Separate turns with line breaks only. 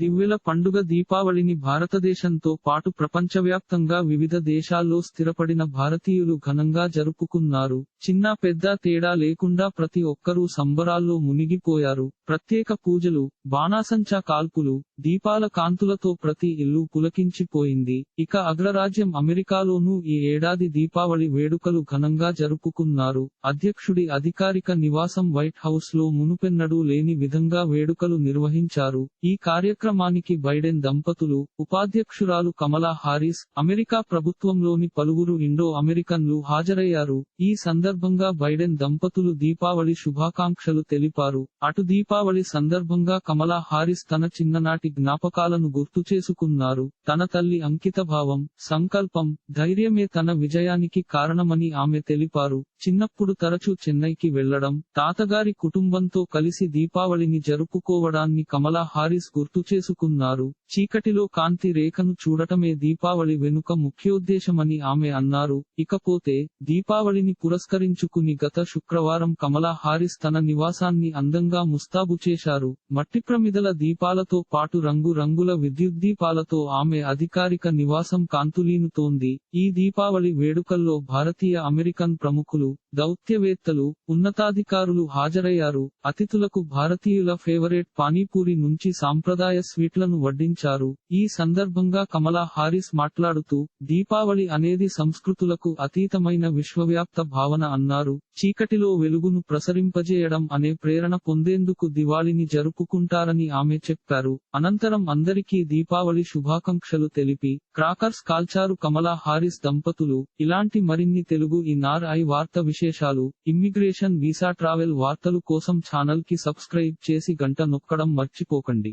దివ్వెల పండుగ దీపావళిని భారతదేశంతో పాటు ప్రపంచవ్యాప్తంగా వివిధ దేశాల్లో స్థిరపడిన భారతీయులు ఘనంగా జరుపుకున్నారు. చిన్న పెద్ద తేడా లేకుండా ప్రతి ఒక్కరూ సంబరాల్లో మునిగిపోయారు. ప్రత్యేక పూజలు బాణాసంచా కాల్పులు దీపాల కాంతులతో ప్రతి ఇల్లు పులకించిపోయింది. ఇక అగ్రరాజ్యం అమెరికాలోనూ ఈ ఏడాది దీపావళి వేడుకలు ఘనంగా జరుపుకున్నారు. అధ్యక్షుడి అధికారిక నివాసం వైట్ హౌస్లో మునుపెన్నడూ లేని విధంగా వేడుకలు నిర్వహించారు. ఈ కార్యక్రమానికి బైడెన్ దంపతులు ఉపాధ్యక్షురాలు కమలా హారిస్ అమెరికా ప్రభుత్వంలోని పలువురు ఇండో అమెరికన్లు హాజరయ్యారు. ఈ సందర్భంగా బైడెన్ దంపతులు దీపావళి శుభాకాంక్షలు తెలిపారు. అటు దీపావళి సందర్భంగా కమలా హారిస్ తన చిన్ననాటి జ్ఞాపకాలను గుర్తు చేసుకున్నారు. తన తల్లి అంకిత భావం సంకల్పం ధైర్యమే తన విజయానికి కారణమని ఆమె తెలిపారు. చిన్నప్పుడు తరచూ చెన్నైకి వెళ్ళడం తాతగారి కుటుంబంతో కలిసి దీపావళిని జరుపుకోవడాన్ని కమలా హారిస్ గుర్తు చేసుకున్నారు. చీకటిలో కాంతి రేఖను చూడటమే దీపావళి వెనుక ముఖ్యోద్దేశమని ఆమె అన్నారు. ఇకపోతే దీపావళిని పురస్కరించుకుని గత శుక్రవారం కమలా హారిస్ తన నివాసాన్ని అందంగా ముస్తాబు చేశారు. మట్టి ప్రమిదల దీపాలతో పాటు రంగు రంగుల విద్యుత్ దీపాలతో ఆమె అధికారిక నివాసం కాంతులీనుతోంది. ఈ దీపావళి వేడుకల్లో భారతీయ అమెరికన్ ప్రముఖులు దౌత్యవేత్తలు ఉన్నతాధికారులు హాజరయ్యారు. అతిథులకు భారతీయుల ఫేవరెట్ పానీపూరి నుంచి సాంప్రదాయ స్వీట్లను వడ్డించారు ఈ సందర్భంగా కమలా హారిస్ మాట్లాడుతూ దీపావళి అనేది సంస్కృతులకు అతీతమైన విశ్వవ్యాప్త భావన అన్నారు. చీకటిలో వెలుగును ప్రసరింపజేయడం అనే ప్రేరణ పొందేందుకు దివాళిని జరుపుకుంటారని ఆమె చెప్పారు. అనంతరం అందరికీ దీపావళి శుభాకాంక్షలు తెలిపి క్రాకర్స్ కాల్చారు కమలా హారిస్ దంపతులు ఇలాంటి మరిన్ని తెలుగు ఈ నార్ ఐ వార్త విశేషాలు ఇమ్మిగ్రేషన్ వీసా ట్రావెల్ వార్తలు కోసం ఛానల్కి సబ్స్క్రైబ్ చేసి గంట నొక్కడం మర్చిపోకండి.